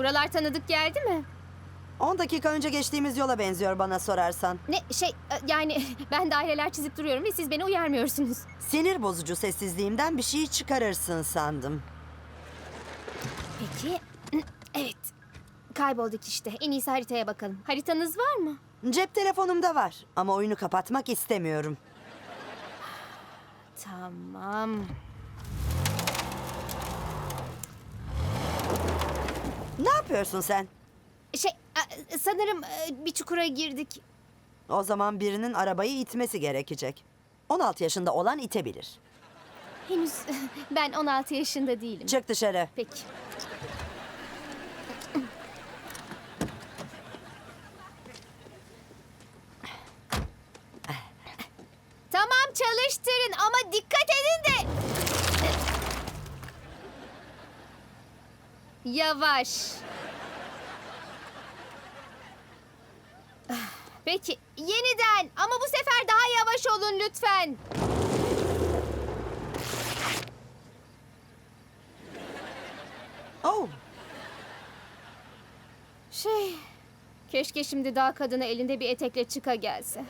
Buralar tanıdık geldi mi? 10 dakika önce geçtiğimiz yola benziyor bana sorarsan. Ne şey e, yani ben daireler çizip duruyorum ve siz beni uyarmıyorsunuz. Sinir bozucu sessizliğimden bir şey çıkarırsın sandım. Peki. Evet. Kaybolduk işte. En iyisi haritaya bakalım. Haritanız var mı? Cep telefonumda var ama oyunu kapatmak istemiyorum. Tamam. Ne yapıyorsun sen? Şey e, sanırım e, bir çukura girdik. O zaman birinin arabayı itmesi gerekecek. 16 yaşında olan itebilir. Henüz ben 16 yaşında değilim. Çık dışarı. Peki. Tamam çalıştırın ama dikkat edin de. Yavaş. Peki yeniden ama bu sefer daha yavaş olun lütfen. Oh, Şey, keşke şimdi dağ kadını elinde bir etekle çıka gelse.